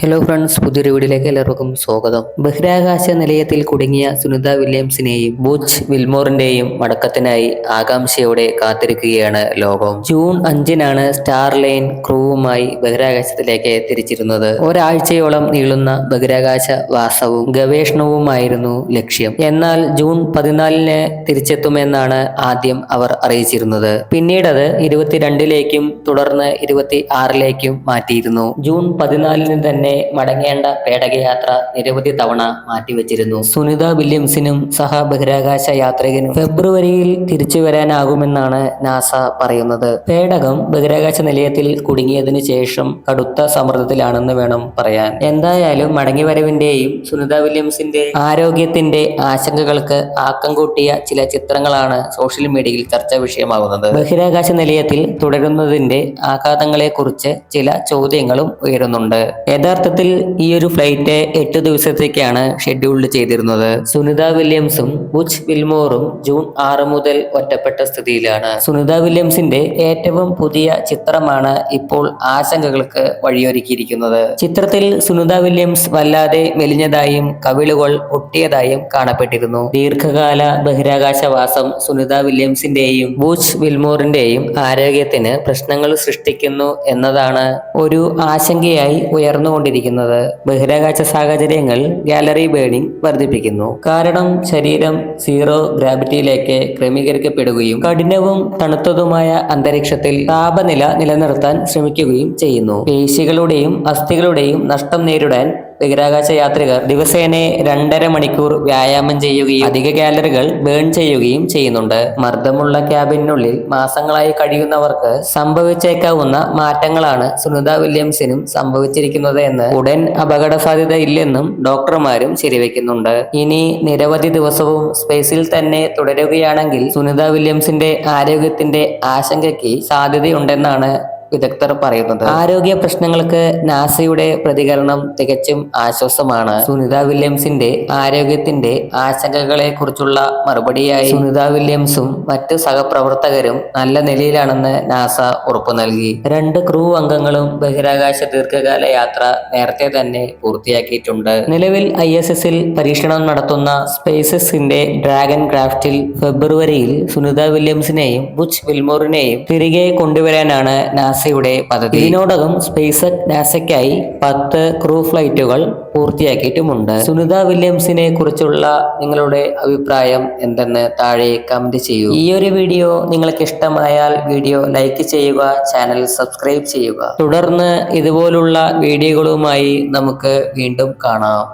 Hello friends പുതിയൊരു വീഡിയോയിലേക്ക് എല്ലാവർക്കും സ്വാഗതം. ബഹിരാകാശ നിലയത്തിൽ കുടുങ്ങിയ സുനിത വില്യംസിനെയും ബുച്ച് വിൽമോറിന്റെയും മടക്കത്തിനായി ആകാംക്ഷയോടെ കാത്തിരിക്കുകയാണ് ലോകം. ജൂൺ അഞ്ചിനാണ് സ്റ്റാർലൈൻ ക്രൂവുമായി ബഹിരാകാശത്തിലേക്ക് തിരിച്ചിരുന്നത്. ഒരാഴ്ചയോളം നീളുന്ന ബഹിരാകാശ വാസവും ഗവേഷണവുമായിരുന്നു ലക്ഷ്യം. എന്നാൽ ജൂൺ പതിനാലിന് തിരിച്ചെത്തുമെന്നാണ് ആദ്യം അവർ അറിയിച്ചിരുന്നത്. പിന്നീടത് ഇരുപത്തിരണ്ടിലേക്കും തുടർന്ന് ഇരുപത്തി ആറിലേക്കും മാറ്റിയിരുന്നു. ജൂൺ പതിനാലിന് തന്നെ മടങ്ങേണ്ട പേടകയാത്ര നിരവധി തവണ മാറ്റിവെച്ചിരുന്നു. സുനിത വില്യംസിനും സഹ ബഹിരാകാശ യാത്രികനും ഫെബ്രുവരിയിൽ തിരിച്ചു വരാനാകുമെന്നാണ് നാസ പറയുന്നത്. പേടകം ബഹിരാകാശ നിലയത്തിൽ കുടുങ്ങിയതിനു ശേഷം കടുത്ത സമ്മർദ്ദത്തിലാണെന്ന് വേണം പറയാൻ. എന്തായാലും മടങ്ങിവരവിന്റെയും സുനിത വില്യംസിന്റെ ആരോഗ്യത്തിന്റെ ആശങ്കകൾക്ക് ആക്കം കൂട്ടിയ ചില ചിത്രങ്ങളാണ് സോഷ്യൽ മീഡിയയിൽ ചർച്ചാ വിഷയമാകുന്നത്. ബഹിരാകാശ നിലയത്തിൽ തുടരുന്നതിന്റെ ആഘാതങ്ങളെക്കുറിച്ച് ചില ചോദ്യങ്ങളും ഉയരുന്നുണ്ട്. യഥാർത്ഥത്തിൽ ഈ ഒരു ഫ്ലൈറ്റ് എട്ട് ദിവസത്തേക്കാണ് ഷെഡ്യൂൾഡ് ചെയ്തിരുന്നത്. സുനിത വില്യംസും ബുച്ച് വിൽമോറും ജൂൺ ആറ് മുതൽ ഒറ്റപ്പെട്ട സ്ഥിതിയിലാണ്. സുനിത വില്യംസിന്റെ ഏറ്റവും പുതിയ ചിത്രമാണ് ഇപ്പോൾ ആശങ്കകൾക്ക് വഴിയൊരുക്കിയിരിക്കുന്നത്. ചിത്രത്തിൽ സുനിത വില്യംസ് വല്ലാതെ മെലിഞ്ഞതായും കവിളുകൾ ഒട്ടിയതായും കാണപ്പെട്ടിരുന്നു. ദീർഘകാല ബഹിരാകാശവാസം സുനിത വില്യംസിന്റെയും ബൂച്ച് വിൽമോറിന്റെയും ആരോഗ്യത്തിന് പ്രശ്നങ്ങൾ സൃഷ്ടിക്കുന്നു എന്നതാണ് ഒരു ആശങ്കയായി ഉയർന്നുകൊണ്ടിരിക്കുന്നത് ബഹിരാകാശ സാഹചര്യങ്ങൾ ഗാലറി ബേണിംഗ് വർദ്ധിപ്പിക്കുന്നു. കാരണം ശരീരം സീറോ ഗ്രാവിറ്റിയിലേക്ക് ക്രമീകരിക്കപ്പെടുകയും കഠിനവും തണുത്തതുമായ അന്തരീക്ഷത്തിൽ താപനില നിലനിർത്താൻ ശ്രമിക്കുകയും ചെയ്യുന്നു. പേശികളുടെയും അസ്ഥികളുടെയും നഷ്ടം നേരിടാൻ ബഹിരാകാശ യാത്രികർ ദിവസേന രണ്ടര മണിക്കൂർ വ്യായാമം ചെയ്യുകയും അധിക കാലറികൾ ബേൺ ചെയ്യുകയും ചെയ്യുന്നുണ്ട്. മർദ്ദമുള്ള ക്യാബിനുള്ളിൽ മാസങ്ങളായി കഴിയുന്നവർക്ക് സംഭവിച്ചേക്കാവുന്ന മാറ്റങ്ങളാണ് സുനിത വില്യംസിനും സംഭവിച്ചിരിക്കുന്നത് എന്ന് ഉടൻ അപകട സാധ്യത ഇല്ലെന്നും ഡോക്ടർമാരും ശരിവെക്കുന്നുണ്ട്. ഇനി നിരവധി ദിവസവും സ്പേസിൽ തന്നെ തുടരുകയാണെങ്കിൽ സുനിത വില്യംസിന്റെ ആരോഗ്യത്തിന്റെ ആശങ്കയ്ക്ക് സാധ്യതയുണ്ടെന്നാണ് വിദഗ്ധർ പറയുന്നത് ആരോഗ്യ പ്രശ്നങ്ങൾക്ക് നാസയുടെ പ്രതികരണം തികച്ചും ആശ്വാസമാണ്. സുനിത വില്യംസിന്റെ ആരോഗ്യത്തിന്റെ ആശങ്കകളെ കുറിച്ചുള്ള മറുപടിയായി സുനിത വില്യംസും മറ്റ് സഹപ്രവർത്തകരും നല്ല നിലയിലാണെന്ന് നാസ ഉറപ്പു നൽകി. രണ്ട് ക്രൂ അംഗങ്ങളും ബഹിരാകാശ ദീർഘകാല യാത്ര നേരത്തെ തന്നെ പൂർത്തിയാക്കിയിട്ടുണ്ട്. നിലവിൽ ഐ എസ് എസിൽ പരീക്ഷണം നടത്തുന്ന സ്പേസസിന്റെ ഡ്രാഗൺ ക്രാഫ്റ്റിൽ ഫെബ്രുവരിയിൽ സുനിത വില്യംസിനെയും ബുച്ച് വിൽമോറിനെയും തിരികെ കൊണ്ടുവരാനാണ് നാസയുടെ പദ്ധതി. ഇതിനോടകം സ്പേസ് നാസയ്ക്കായി പത്ത് ക്രൂ ഫ്ലൈറ്റുകൾ പൂർത്തിയാക്കിയിട്ടുമുണ്ട്. സുനിത വില്യംസിനെ കുറിച്ചുള്ള നിങ്ങളുടെ അഭിപ്രായം എന്തെന്ന് താഴെ കമന്റ് ചെയ്യൂ. ഈ ഒരു വീഡിയോ നിങ്ങൾക്ക് ഇഷ്ടമായാൽ വീഡിയോ ലൈക്ക് ചെയ്യുക ചാനൽ സബ്സ്ക്രൈബ് ചെയ്യുക. തുടർന്ന് ഇതുപോലുള്ള വീഡിയോകളുമായി നമുക്ക് വീണ്ടും കാണാം.